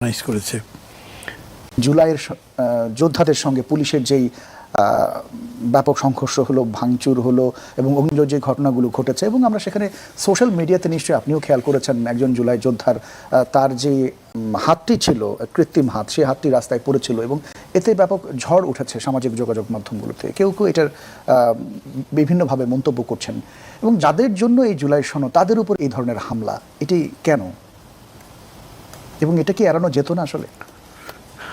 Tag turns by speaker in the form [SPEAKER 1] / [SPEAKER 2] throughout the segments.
[SPEAKER 1] Organise করেছে
[SPEAKER 2] জুলাইয়ের যোদ্ধাদের সঙ্গে পুলিশের যেই ব্যাপক সংঘর্ষ হলো, ভাঙচুর হলো এবং অগ্নিজ যে ঘটনাগুলো ঘটেছে এবং আমরা সেখানে সোশ্যাল মিডিয়াতে নিশ্চয়ই আপনিও খেয়াল করেছেন একজন জুলাই যোদ্ধার তার যে হাতটি ছিল, কৃত্রিম হাত সেই হাতটি রাস্তায় পড়েছিল এবং এতে ব্যাপক ঝড় উঠেছে সামাজিক যোগাযোগ মাধ্যমগুলোতে। কেউ কেউ এটার বিভিন্নভাবে মন্তব্য করছেন এবং যাদের জন্য এই জুলাই সন তাদের উপর এই ধরনের হামলা, এটি কেন? এবং এটা কি এড়ানো যেত না আসলে?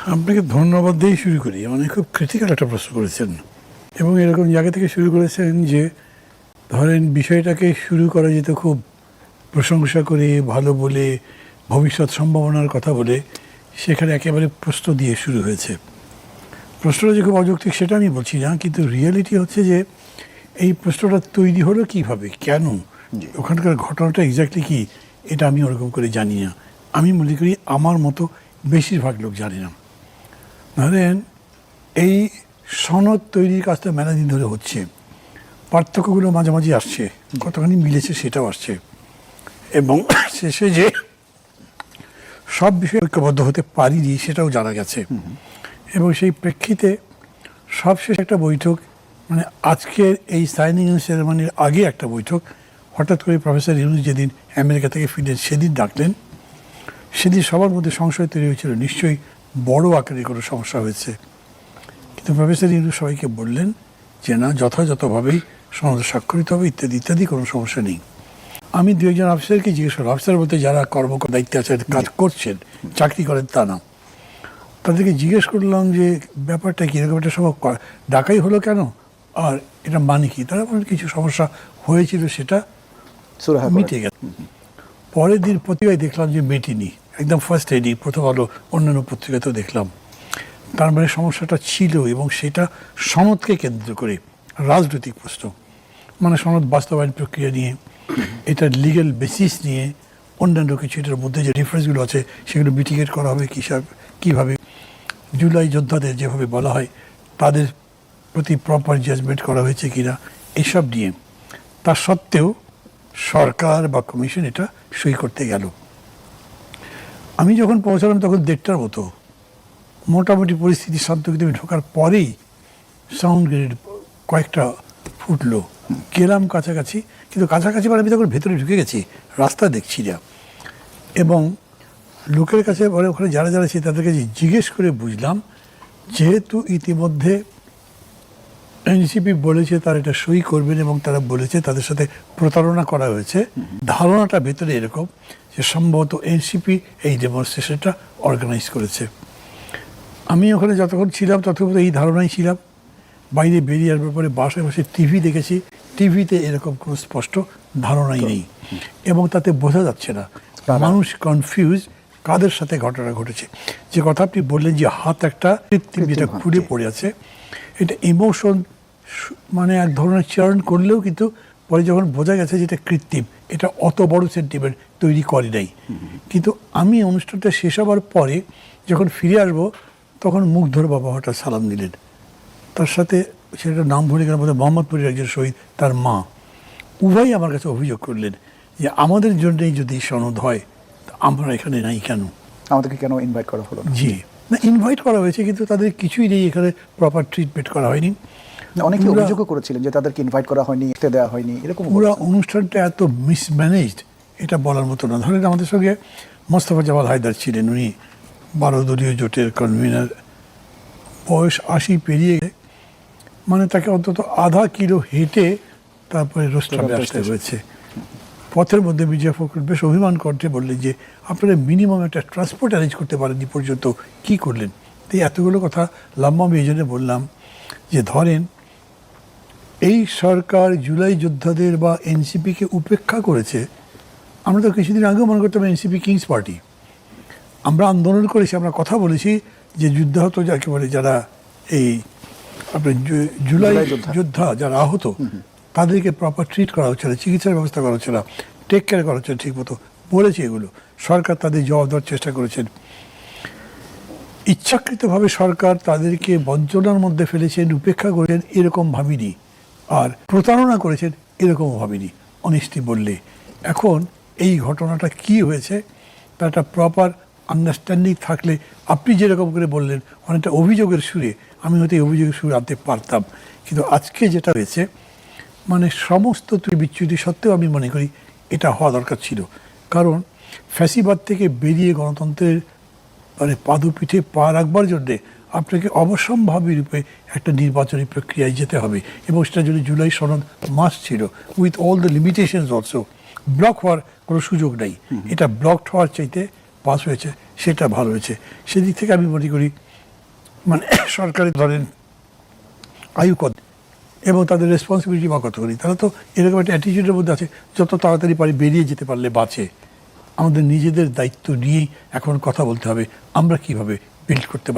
[SPEAKER 1] আপনাকে ধন্যবাদ দিয়েই শুরু করি। মানে খুব ক্রিটিক্যাল একটা প্রশ্ন করেছেন। এবং এরকম জায়গা থেকে শুরু করেছেন যে ধরেন বিষয়টাকে শুরু করা যেত খুব প্রশংসা করে ভালো বলে ভবিষ্যৎ সম্ভাবনার কথা বলে সেখানে একেবারে প্রশ্ন দিয়ে শুরু হয়েছে। প্রশ্নটা যে খুব অযৌক্তিক সেটা আমি বলছি না কিন্তু রিয়েলিটি হচ্ছে যে এই প্রশ্নটা তৈরি হলো কীভাবে? কেন? ওখানকার ঘটনাটা এক্স্যাক্টলি কি? এটা আমি ওরকম করে জানি না। আমি মনে করি আমার মতো বেশিরভাগ লোক জানে না। ধরেন এই সনদ তৈরির কাজটা মেলা দিন ধরে হচ্ছে। পার্থক্যগুলো মাঝামাঝি আসছে কতখানি মিলেছে সেটাও আসছে। এবং শেষে যে সব বিষয়ে ঐক্যবদ্ধ হতে পারিনি সেটাও জানা গেছে। এবং সেই প্রেক্ষিতে সবশেষ একটা বৈঠক মানে আজকের এই সাইনিং সেরেমনির আগে একটা বৈঠক হঠাৎ করে প্রফেসর ইউনুস যেদিন আমেরিকা থেকে ফিরলেন সেদিন ডাকলেন। সেদিন সবার মধ্যে সংশয় তৈরি হয়েছিল। নিশ্চয়ই বড় আকারে কোনো সমস্যা হয়েছে। কিন্তু প্রফেসর ইউনুস সবাইকে বললেন যে না যথাযথভাবেই সনদ স্বাক্ষরিত হবে ইত্যাদি ইত্যাদি কোনো সমস্যা নেই। আমি দু একজন অফিসারকে জিজ্ঞেস করলাম অফিসার বলতে যারা কর্মকর দায়িত্বে আছে কাজ করছেন চাকরি করেন তা না? তাদেরকে জিজ্ঞেস করলাম যে ব্যাপারটা কি? এরকম একটা সব ডাকাই হলো কেন? আর এটা মানে কি? তারা বলেন কিছু সমস্যা হয়েছিল সেটা মিটে গেল পরের দিন পত্রিকায় দেখলাম যে মেটেনি। একদম ফার্স্ট এডি প্রথম আলো, অন্যান্য পত্রিকাতেও দেখলাম। তার মানে সমস্যাটা ছিল এবং সেটা সনদকে কেন্দ্র করে রাজনৈতিক প্রশ্ন। মানে সনদ বাস্তবায়ন প্রক্রিয়া নিয়ে, এটার লিগ্যাল বেসিস নিয়ে, অন্যান্য কিছু এটার মধ্যে যে ডিফারেন্সগুলো আছে, সেগুলো মিটিগেট করা হবে কিসব কীভাবে। জুলাই যোদ্ধাদের যেভাবে বলা হয়, তাদের প্রতি প্রপার জাজমেন্ট করা হয়েছে কিনা, এসব নিয়ে। তা সত্ত্বেও সরকার বা কমিশন এটা সই করতে গেল। আমি যখন পৌঁছালাম তখন দেড়টার মতো। মোটামুটি পরিস্থিতি শান্ত কিন্তু আমি ঢোকার পরেই সাউন্ড গ্রেড কয়েকটা ফুটলো। গেলাম কাছাকাছি, কিন্তু কাছাকাছি মানে আমি তখন ভেতরে ঢুকে গেছি, রাস্তা দেখছি না। এবং লোকের কাছে পরে ওখানে যারা যারা ছিল তাদেরকে জিজ্ঞেস করে বুঝলাম, যেহেতু ইতিমধ্যে এনসিপি বলেছে তারা এটা সই করবেন এবং তারা বলেছে তাদের সাথে প্রতারণা করা হয়েছে। ধারণাটা ভেতরে এরকম যে সম্ভবত এনসিপি এই ডেমনস্ট্রেশনটা অর্গানাইজ করেছে। আমি ওখানে যতক্ষণ ছিলাম ততক্ষণ এই ধারণাই ছিলাম। বাইরে বেরিয়ে আসবার পরে বাসায় বসে টিভি দেখেছি। টিভিতে এরকম কোনো স্পষ্ট ধারণাই নেই। এবং তাতে বোঝা যাচ্ছে না। মানুষ কনফিউজ কাদের সাথে ঘটনা ঘটেছে। যে কথা আপনি বললেন যে হাত একটা কৃত্রিম যেটা
[SPEAKER 2] জি।
[SPEAKER 1] পড়ে আছে এটা ইমোশন মানে এক ধরনের চার্ন করলেও কিন্তু পরে যখন বোঝা গেছে যেটা কৃত্রিম এটা অত বড় সেন্টিমেন্ট তৈরি করে নাই। কিন্তু আমি অনুষ্ঠানটা শেষ হবার পরে যখন ফিরে আসব তখন মুগ্ধর বাবা হঠাৎ সালাম দিলেন। তার সাথে সেটা নাম ভুলে গেলাম বোধহয় মোহাম্মদপুরের একজন শহীদ তার মা। উভয়ই আমার কাছে অভিযোগ করলেন যে আমাদের জন্যই যদি সনদ হয় আমরা এখানে নাই কেন?
[SPEAKER 2] আমাদেরকে কেন ইনভাইট করা হলো
[SPEAKER 1] জি। না ইনভাইট করা হয়েছে কিন্তু তাদের কিছুই নেই এখানে প্রপার ট্রিটমেন্ট করা হয়নি।
[SPEAKER 2] অনেকে অভিযোগও করেছিলেন যে তাদেরকে ইনভাইট করা হয়নি খেতে দেওয়া হয়নি এরকম
[SPEAKER 1] পুরো অনুষ্ঠানটা এত মিসম্যানেজড এটা বলার মতো না। ধরেন আমাদের সঙ্গে মোস্তফা জামাল হায়দার ছিলেন উনি বারো দলীয় জোটের কনভিনার বয়স আশি পেরিয়ে মানে তাকে অন্তত আধা কিলো হেঁটে তারপরে রোস্টাবে আসতে
[SPEAKER 2] আসতে
[SPEAKER 1] হয়েছে। পথের মধ্যে মির্জা ফখরুল বেশ অভিমান করতে বললেন যে আপনারা মিনিমাম একটা ট্রান্সপোর্ট অ্যারেঞ্জ করতে পারেননি পর্যন্ত কি করলেন? তো এতগুলো কথা লম্বা আমি এই জন্য বললাম যে ধরেন এই সরকার জুলাই যোদ্ধাদের বা এনসিপিকে উপেক্ষা করেছে আমরা তো কিছুদিন আগেও মনে করতাম এনসিপি কিংস পার্টি। আমরা আন্দোলন করেছি আমরা কথা বলেছি যে যুদ্ধাহত যাকে বলে যারা এই আপনার জুলাই
[SPEAKER 2] যোদ্ধা।
[SPEAKER 1] যারা আহত তাদেরকে প্রপার ট্রিট করা হচ্ছে না চিকিৎসার ব্যবস্থা করা হচ্ছে না টেক কেয়ার করা হচ্ছে ঠিক মতো বলেছে এগুলো। সরকার তাদের জবাব দেওয়ার চেষ্টা করেছেন। ইচ্ছাকৃতভাবে সরকার তাদেরকে বঞ্চনার মধ্যে ফেলেছেন উপেক্ষা করেছেন এরকম ভাবিনি। আর প্রতারণা করেছেন, এরকমও ভাবিনি। অনেস্টি বললে, এখন এই ঘটনাটা কি হয়েছে? তার একটা প্রপার আন্ডারস্ট্যান্ডিং থাকলে আপনি যেরকম করে বললেন, অনেকটা অভিযোগের সুরে আমি হয়তো এই অভিযোগের সুরে আনতে পারতাম। কিন্তু আজকে যেটা হয়েছে মানে সমস্ত তুই বিচ্যুতি সত্ত্বেও আমি মনে করি এটা হওয়া দরকার ছিল। কারণ ফ্যাসিবাদ থেকে বেরিয়ে গণতন্ত্রের মানে পাদুপিঠে পা রাখবার জন্যে আপনাকে অবশ্যম্ভাবী রূপে একটা নির্বাচনী প্রক্রিয়ায় যেতে হবে। এবং সেটা যদি জুলাই সনদ মাস ছিল with all the limitations also block হওয়ার কোনো সুযোগ নেই। এটা ব্লকড হওয়ার চাইতে পাস হয়েছে সেটা ভালো হয়েছে। সেদিক থেকে আমি মনে করি মানে সরকারের ধরেন আয়ু কত এবং তাদের রেসপন্সিবিলিটি বা কতখানি তারা তো এরকম একটা অ্যাটিটিউডের মধ্যে আছে যত তাড়াতাড়ি পারি বেরিয়ে যেতে পারলে বাঁচে। আমাদের নিজেদের দায়িত্ব নিয়েই এখন কথা বলতে হবে। আমরা কীভাবে বিল্ড করতে পারি?